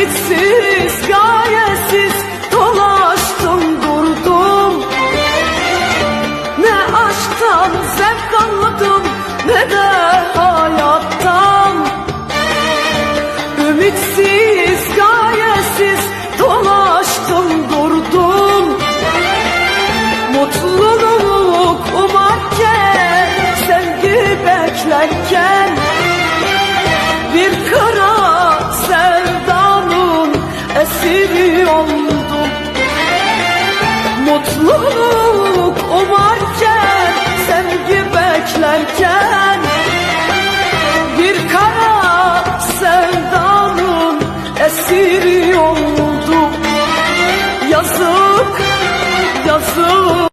Ümitsiz, gayesiz dolaştım durdum. Ne aşktan zevk almadım ne de hayattan. Ümitsiz, gayesiz dolaştım durdum. Mutluluk umarken, sevgi beklerken esiri oldum. Mutluluk